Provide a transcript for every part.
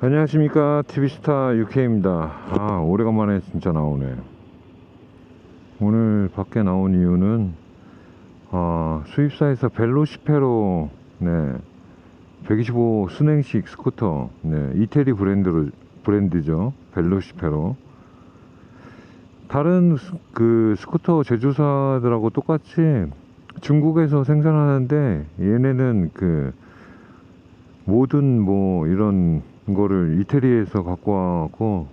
안녕하십니까. TV스타 UK입니다. 아 오래간만에 진짜 나오네. 오늘 밖에 나온 이유는 아, 수입사에서 벨로시페로 네, 125 순행식 스쿠터 네, 이태리 브랜드로 브랜드죠. 벨로시페로. 다른 스- 그 스쿠터 제조사들하고 똑같이 중국에서 생산하는데 얘네는 그 모든 뭐 이런 거를 이태리에서 갖고 와갖고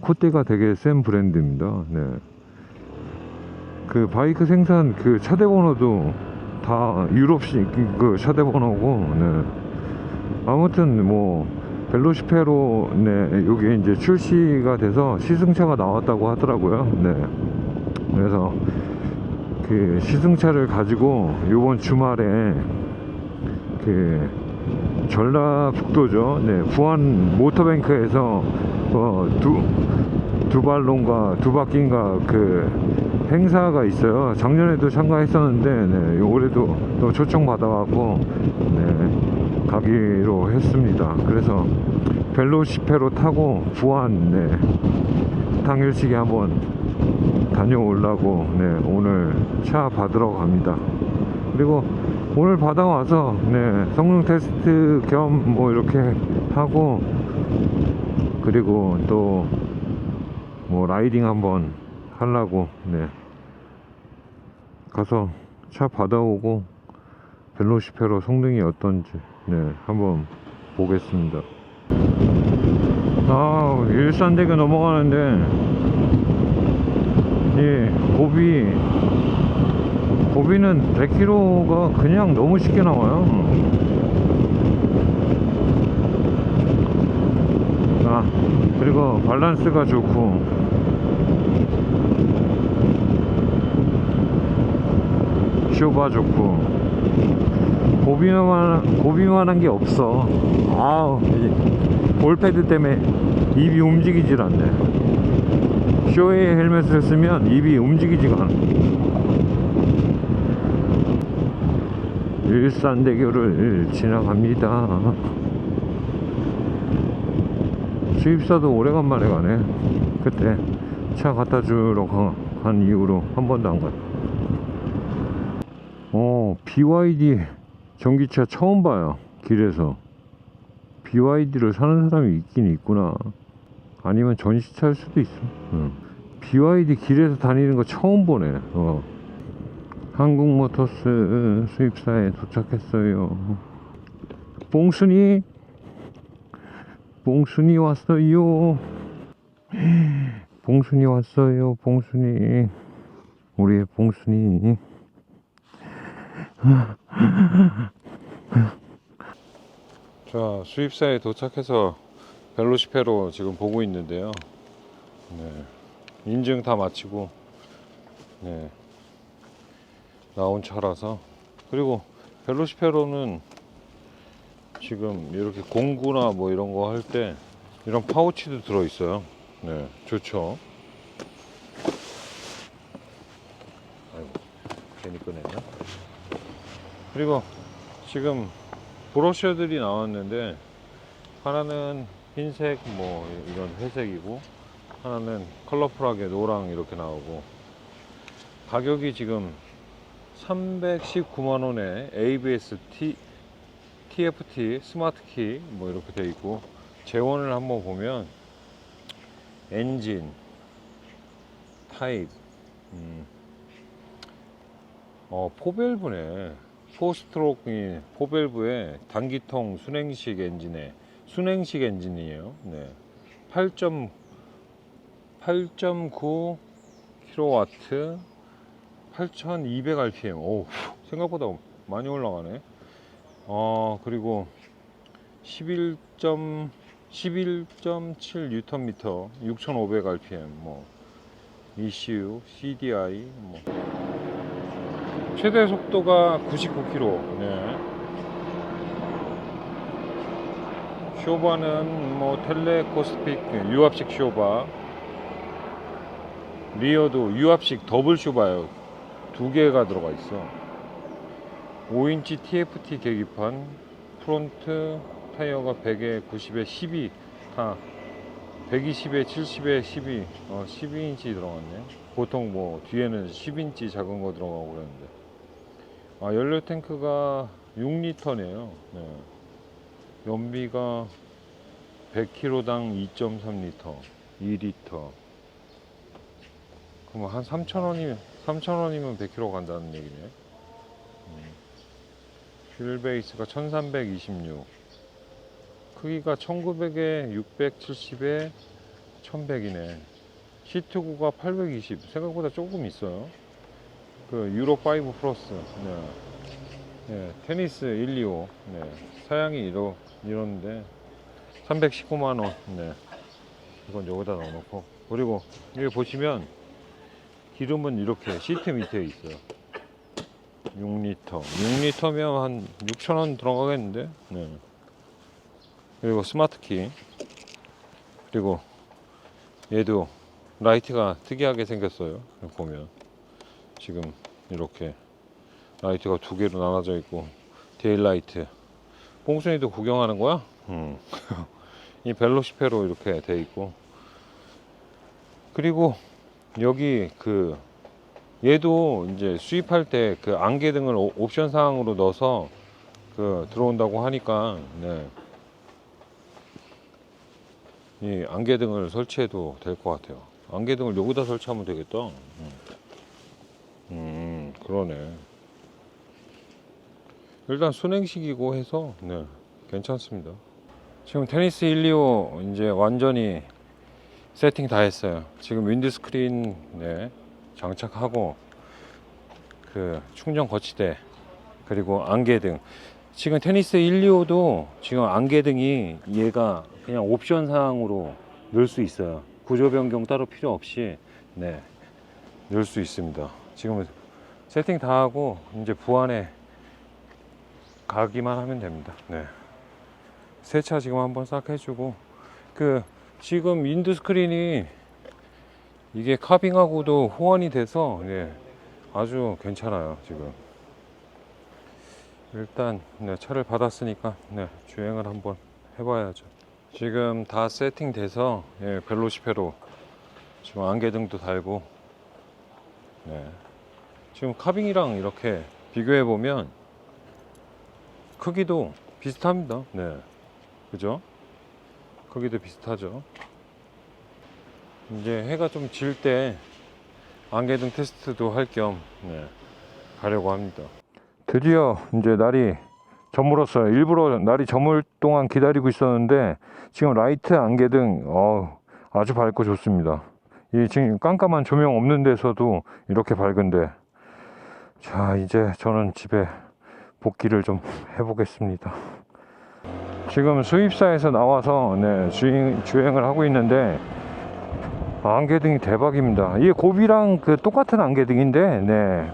콧대가 되게 센 브랜드입니다. 네. 그 바이크 생산 그 차대 번호도 다 유럽식 그 차대 번호고, 네. 아무튼 뭐 벨로시페로 네 여기 이제 출시가 돼서 시승차가 나왔다고 하더라고요. 네. 그래서 그 시승차를 가지고 요번 주말에 그 전라북도죠. 네, 부안 모터뱅크에서 어, 두, 두 발론가 두 바퀴인가 그 행사가 있어요. 작년에도 참가했었는데, 네, 올해도 또 초청 받아갖고, 네, 가기로 했습니다. 그래서 벨로시페로 타고 부안, 네, 당일치기 한번 다녀오려고, 네, 오늘 차 받으러 갑니다. 그리고 오늘 받아와서 네, 성능 테스트 겸 뭐 이렇게 하고 그리고 또 뭐 라이딩 한번 하려고 네. 가서 차 받아오고 벨로시페로 성능이 어떤지 네 한번 보겠습니다. 아 일산대교 넘어가는데 이 고비 고비는 100km가 그냥 너무 쉽게 나와요. 아, 그리고 밸런스가 좋고. 쇼바 좋고. 고비만, 고비만한 게 없어. 아우, 이 볼패드 때문에 입이 움직이질 않네. 쇼에 헬멧을 쓰면 입이 움직이지가 않아. 일산대교를 지나갑니다. 수입사도 오래간만에 가네. 그때 차 갖다 주러 가- 간 이후로 한 번도 안 갔다. 어, BYD 전기차 처음 봐요. 길에서. BYD를 사는 사람이 있긴 있구나. 아니면 전시차일 수도 있어. 응. BYD 길에서 다니는 거 처음 보네. 어. 한국모터스 수입사에 도착했어요. 봉순이, 봉순이 왔어요. 봉순이 왔어요. 봉순이, 우리의 봉순이. 자, 수입사에 도착해서 벨로시페로 지금 보고 있는데요. 네, 인증 다 마치고, 네, 나온 차라서 그리고 벨로시페로는 지금 이렇게 공구나 뭐 이런 거 할 때 이런 파우치도 들어 있어요. 네, 좋죠. 아이고, 괜히 꺼냈나? 그리고 지금 브로셔들이 나왔는데 하나는 흰색 뭐 이런 회색이고 하나는 컬러풀하게 노랑 이렇게 나오고 가격이 지금 319만 원에 ABS T, TFT 스마트 키 뭐 이렇게 돼 있고 재원을 한번 보면 엔진 타입 음, 어 포밸브네. 포스트로크인 포밸브에 단기통 순행식 엔진에 순행식 엔진이에요. 네. 8.9 킬로와트 8200 rpm. 오, 생각보다 많이 올라가네. 아, 그리고 11. 11.7 뉴턴미터, 6,500 rpm. 뭐 ECU, CDI 뭐 최대 속도가 99km. 네. 쇼바는 뭐 텔레코스픽 유압식 쇼바. 리어도 유압식 더블 쇼바예요. 두 개가 들어가 있어. 5인치 TFT 계기판, 프론트 타이어가 100에 90에 12다 120에 70에 12, 어, 12인치 들어갔네. 보통 뭐 뒤에는 10인치 작은 거 들어가고 그러는데. 아, 연료 탱크가 6리터네요. 네. 연비가 100km당 2.3리터, 2리터. 그럼 한 3,000원이면 3,000원이면 100km 간다는 얘기네. 음. 휠 베이스가 1326. 크기가 1900에 670에 1100이네. 시트구가 820. 생각보다 조금 있어요. 그 유로 5 플러스. 네. 네, 테니스 125. 네. 사양이 이러, 이런데 319만 원. 네. 이건 여기다 넣어놓고. 그리고 여기 보시면 기름은 이렇게 시트 밑에 있어요. 6리터. 6리터면 한 6,000원 들어가겠는데? 네. 그리고 스마트 키. 그리고 얘도 라이트가 특이하게 생겼어요. 보면. 지금 이렇게 라이트가 두 개로 나눠져 있고, 데일라이트. 뽕순이도 구경하는 거야? 음. 이 벨로시페로 이렇게 돼 있고. 그리고 여기 그 얘도 이제 수입할 때 그 안개 등을 오- 옵션 사항으로 넣어서 그 들어온다고 하니까 네. 이 안개 등을 설치해도 될 것 같아요. 안개 등을 여기다 설치하면 되겠다. 음, 음, 그러네. 일단 순행식이고 해서 네, 괜찮습니다. 지금 테니스 125 이제 완전히 세팅 다 했어요. 지금 윈드 스크린 네, 장착하고 그 충전 거치대 그리고 안개등. 지금 테니스 125도 지금 안개등이 얘가 그냥 옵션 사항으로 넣을 수 있어요. 구조 변경 따로 필요 없이 네 넣을 수 있습니다. 지금 세팅 다 하고 이제 부안에 가기만 하면 됩니다. 네. 세차 지금 한번 싹 해주고 그 지금 윈드 스크린이 이게 카빙하고도 호환이 돼서 예, 아주 괜찮아요 지금 일단 네, 차를 받았으니까 네, 주행을 한번 해봐야죠 지금 다 세팅돼서 예, 벨로시페로 지금 안개등도 달고 네. 지금 카빙이랑 이렇게 비교해 보면 크기도 비슷합니다 네. 그죠? 크기도 비슷하죠 이제 해가 좀 질 때 안개등 테스트도 할겸 네, 가려고 합니다. 드디어 이제 날이 저물었어요. 일부러 날이 저물 동안 기다리고 있었는데 지금 라이트 안개등 어, 아주 밝고 좋습니다. 이 지금 깜깜한 조명 없는 데서도 이렇게 밝은데 자 이제 저는 집에 복귀를 좀 해보겠습니다. 지금 수입사에서 나와서 네, 주행, 주행을 하고 있는데 안개등이 대박입니다. 이게 고비랑 그 똑같은 안개등인데, 네.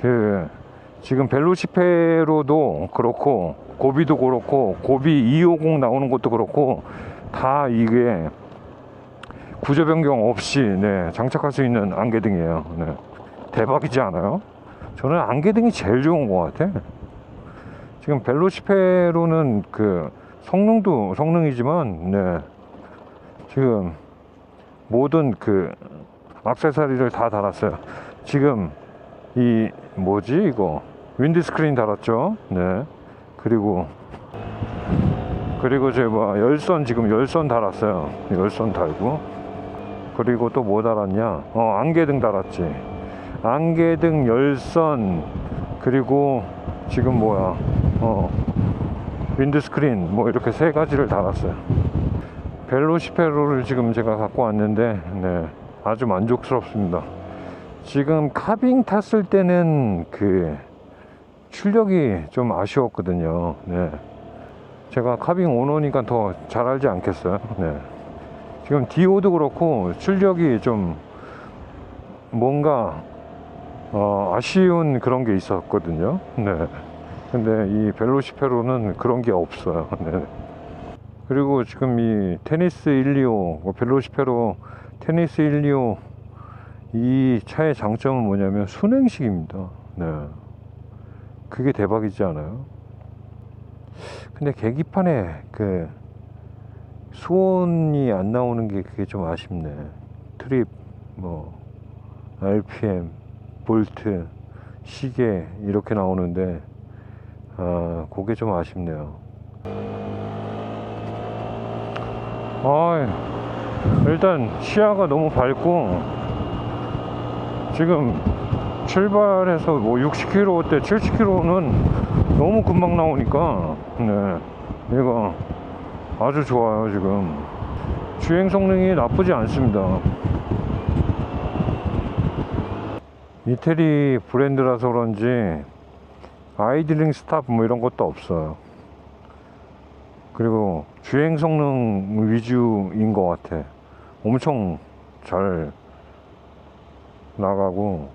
그, 지금 벨로시페로도 그렇고, 고비도 그렇고, 고비 250 나오는 것도 그렇고, 다 이게 구조 변경 없이, 네, 장착할 수 있는 안개등이에요. 네. 대박이지 않아요? 저는 안개등이 제일 좋은 것 같아. 지금 벨로시페로는 그 성능도 성능이지만, 네. 지금 모든 그 액세서리를 다 달았어요. 지금 이 뭐지 이거 윈드 스크린 달았죠. 네. 그리고 그리고 제가 뭐 열선 지금 열선 달았어요. 열선 달고 그리고 또 뭐 달았냐? 어 안개등 달았지. 안개등 열선 그리고 지금 뭐야? 어 윈드 스크린 뭐 이렇게 세 가지를 달았어요. 벨로시페로를 지금 제가 갖고 왔는데 네, 아주 만족스럽습니다. 지금 카빙 탔을 때는 그 출력이 좀 아쉬웠거든요. 네. 제가 카빙 오너니까 더 잘 알지 않겠어요. 네. 지금 디오도 그렇고 출력이 좀 뭔가 어, 아쉬운 그런 게 있었거든요. 네. 근데 이 벨로시페로는 그런 게 없어요. 네. 그리고 지금 이 테니스 125, 뭐 벨로시페로 테니스 125 이 차의 장점은 뭐냐면 순행식입니다. 네. 그게 대박이지 않아요? 근데 계기판에 그 수온이 안 나오는 게 그게 좀 아쉽네. 트립, 뭐, RPM, 볼트, 시계 이렇게 나오는데, 아, 그게 좀 아쉽네요. 아, 일단 시야가 너무 밝고, 지금 출발해서 뭐 60km 때 70km는 너무 금방 나오니까, 네, 얘가 아주 좋아요, 지금. 주행 성능이 나쁘지 않습니다. 이태리 브랜드라서 그런지 아이들링 스탑 뭐 이런 것도 없어요. 그리고 주행 성능 위주인 것 같아. 엄청 잘 나가고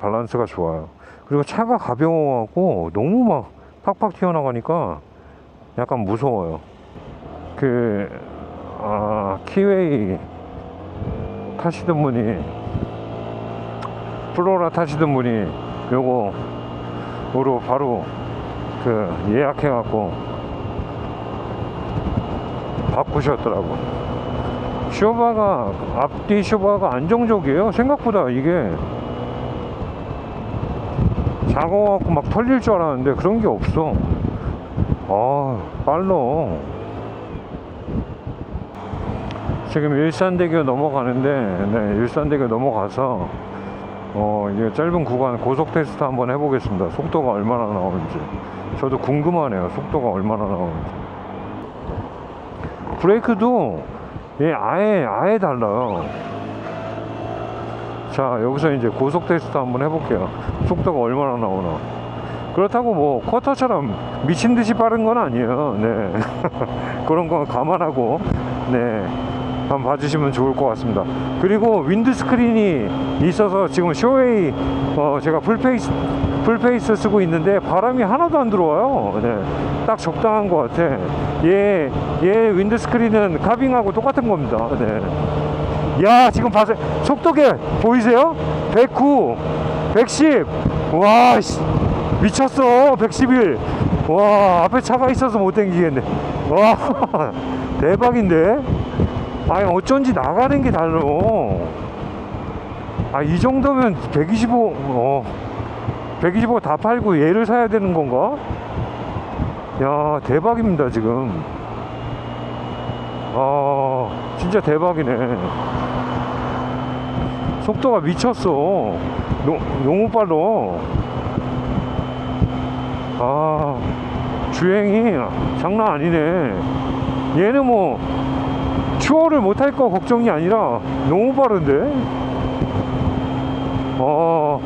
밸런스가 좋아요. 그리고 차가 가벼워하고 너무 막 팍팍 튀어나가니까 약간 무서워요. 그, 아, 키웨이 타시던 분이, 플로라 타시던 분이 요거 로 바로 그 예약해 갖고 바꾸셨더라고. 쇼바가, 앞뒤 쇼바가 안정적이에요. 생각보다 이게 작아갖고 막 털릴 줄 알았는데 그런 게 없어. 아, 빨라. 지금 일산대교 넘어가는데, 네, 일산대교 넘어가서, 어, 이제 짧은 구간 고속 테스트 한번 해보겠습니다. 속도가 얼마나 나오는지. 저도 궁금하네요. 속도가 얼마나 나오는지. 브레이크도, 예, 아예, 아예 달라요. 자, 여기서 이제 고속 테스트 한번 해볼게요. 속도가 얼마나 나오나. 그렇다고 뭐 쿼터처럼 미친 듯이 빠른 건 아니에요. 네. 그런 건 감안하고, 네. 한번 봐주시면 좋을 것 같습니다. 그리고 윈드 스크린이 있어서 지금 쇼웨이, 어, 제가 풀페이스, 풀페이스 쓰고 있는데 바람이 하나도 안 들어와요. 네. 딱 적당한 것 같아. 얘, 얘 윈드 스크린은 카빙하고 똑같은 겁니다. 네. 야 지금 봐세요 속도계 보이세요? 109 110 와 씨, 미쳤어 111 와 앞에 차가 있어서 못 당기겠네 와 대박인데 아니 어쩐지 나가는 게 달라. 아이 정도면 125 어, 125 다 팔고 얘를 사야 되는 건가? 야 대박입니다 지금. 아 진짜 대박이네. 속도가 미쳤어. 노, 너무 빨라 아 주행이 장난 아니네. 얘는 뭐 추월을 못할 거 걱정이 아니라 너무 빠른데? 아,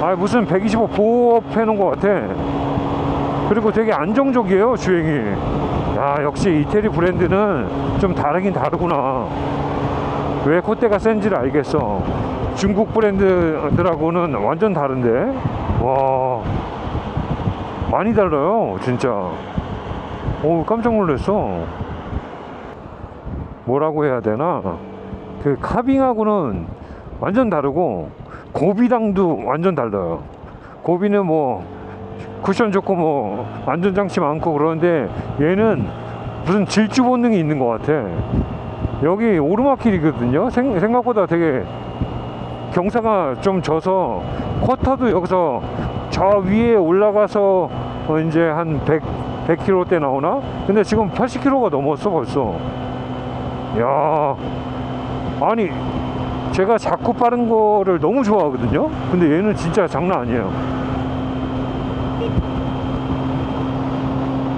아 무슨 125 보호업 해놓은 것 같아. 그리고 되게 안정적이에요 주행이. 야 역시 이태리 브랜드는 좀 다르긴 다르구나. 왜 콧대가 센지를 알겠어. 중국 브랜드들하고는 완전 다른데? 와. 많이 달라요 진짜. 오 깜짝 놀랐어 뭐라고 해야 되나? 그 카빙하고는 완전 다르고 고비랑도 완전 달라요. 고비는 뭐 쿠션 좋고 뭐 안전장치 많고 그러는데 얘는 무슨 질주 본능이 있는 것 같아. 여기 오르막길이거든요. 생, 생각보다 되게 경사가 좀 져서 쿼터도 여기서 저 위에 올라가서 어 이제 한 100, 100km대 나오나? 근데 지금 80km가 넘었어 벌써 야 아니 제가 자꾸 빠른 거를 너무 좋아하거든요 근데 얘는 진짜 장난 아니에요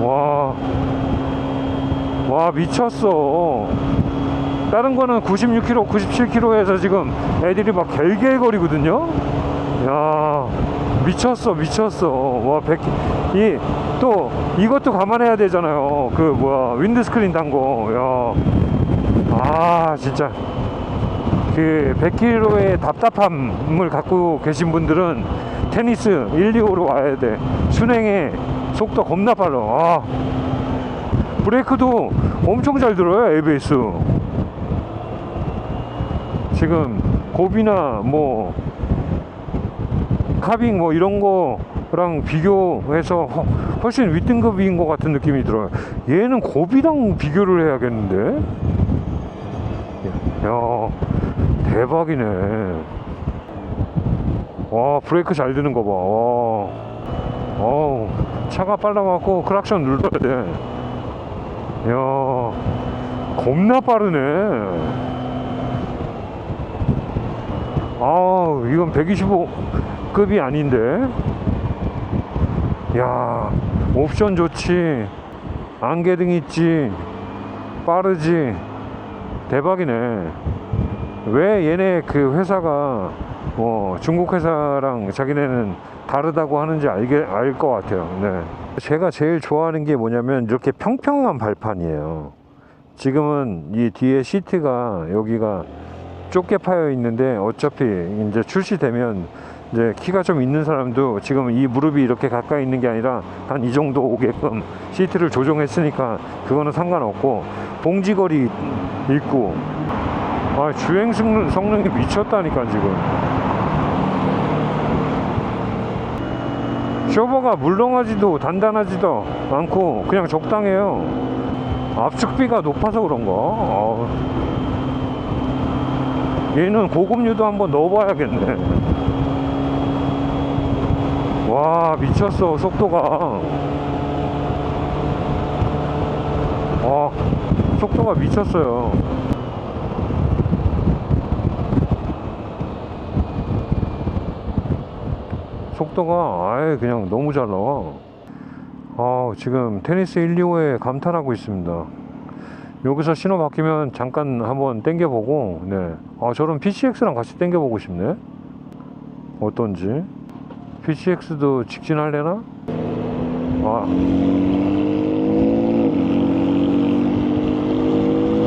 와, 와 미쳤어. 다른 거는 96km, 97km에서 지금 애들이 막 갤갤거리거든요. 야, 미쳤어, 미쳤어. 와, 100, 이, 또, 이것도 감안해야 되잖아요. 그, 뭐야, 윈드스크린 단 거. 야, 아, 진짜. 그, 100km의 답답함을 갖고 계신 분들은 테니스 1, 2호로 와야 돼. 순행에 속도 겁나 빨라. 아. 브레이크도 엄청 잘 들어요, ABS. 지금 고비나 뭐 카빙 뭐 이런 거랑 비교해서 허- 훨씬 윗등급인 것 같은 느낌이 들어요. 얘는 고비랑 비교를 해야겠는데? 야, 대박이네. 와, 브레이크 잘 드는 거 봐. 와. 어우, 차가 빨라갖고 크락션 눌러야 돼. 야, 겁나 빠르네. 아우, 이건 125급이 아닌데? 야, 옵션 좋지. 안개등 있지. 빠르지. 대박이네. 왜 얘네 그 회사가 어, 중국 회사랑 자기네는 다르다고 하는지 알게 알 것 같아요. 네. 제가 제일 좋아하는 게 뭐냐면 이렇게 평평한 발판이에요. 지금은 이 뒤에 시트가 여기가 좁게 파여 있는데 어차피 이제 출시되면 이제 키가 좀 있는 사람도 지금 이 무릎이 이렇게 가까이 있는 게 아니라 한 이 정도 오게끔 시트를 조정했으니까 그거는 상관없고 봉지거리 있고. 아 주행 성능, 성능이 미쳤다니까 지금. 쇼버가 물렁하지도 단단하지도 않고 그냥 적당해요. 압축비가 높아서 그런가 아, 얘는 고급류도 한번 넣어봐야겠네 와 미쳤어 속도가. 와 속도가 미쳤어요. 속도가 아예 그냥 너무 잘 나와. 아 지금 테니스 125에 감탄하고 있습니다. 여기서 신호 바뀌면 잠깐 한번 땡겨보고 네. 아 저런 PCX랑 같이 땡겨보고 싶네? 어떤지 PCX도 직진할래나? 아.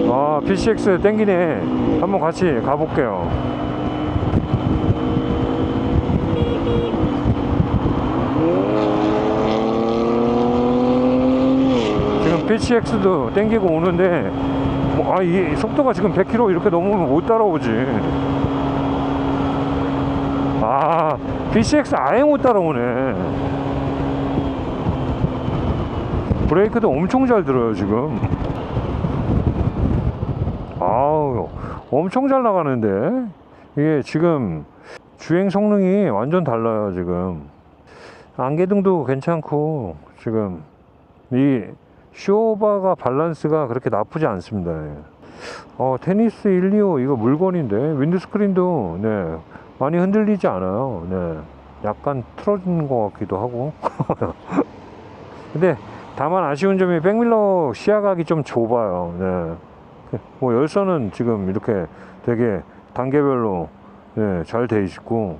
아, PCX 땡기네. 한번 같이 가볼게요. 지금 PCX도 땡기고 오는데, 뭐, 아, 이 속도가 지금 100km 이렇게 넘으면 못 따라오지. 아, PCX 아예 못 따라오네. 브레이크도 엄청 잘 들어요, 지금. 아우, 엄청 잘 나가는데? 이게 지금 주행 성능이 완전 달라요, 지금. 안개등도 괜찮고, 지금. 이 쇼바가 밸런스가 그렇게 나쁘지 않습니다. 예. 어, 테니스 125 이거 물건인데, 윈드스크린도, 네, 많이 흔들리지 않아요. 네. 약간 틀어진 것 같기도 하고. 근데 다만 아쉬운 점이 백밀러 시야각이 좀 좁아요. 네. 뭐 열선은 지금 이렇게 되게 단계별로 네, 잘돼 있고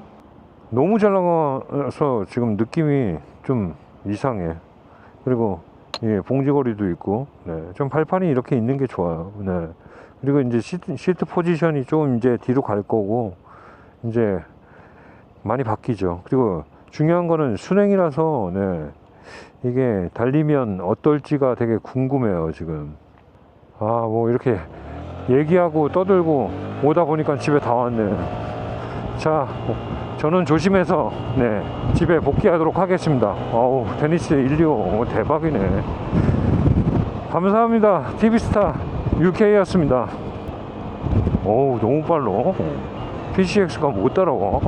너무 잘 나가서 지금 느낌이 좀 이상해. 그리고 예, 봉지거리도 있고 네, 좀 발판이 이렇게 있는 게 좋아요. 네. 그리고 이제 시트, 시트 포지션이 좀 이제 뒤로 갈 거고 이제 많이 바뀌죠. 그리고 중요한 거는 순행이라서 네, 이게 달리면 어떨지가 되게 궁금해요 지금. 아 뭐 이렇게 얘기하고 떠들고 오다 보니까 집에 다 왔네. 자, 저는 조심해서 네 집에 복귀하도록 하겠습니다. 어우 테니스 125 대박이네. 감사합니다. TV스타 UK였습니다. 어우 너무 빨라. PCX가 못 따라와.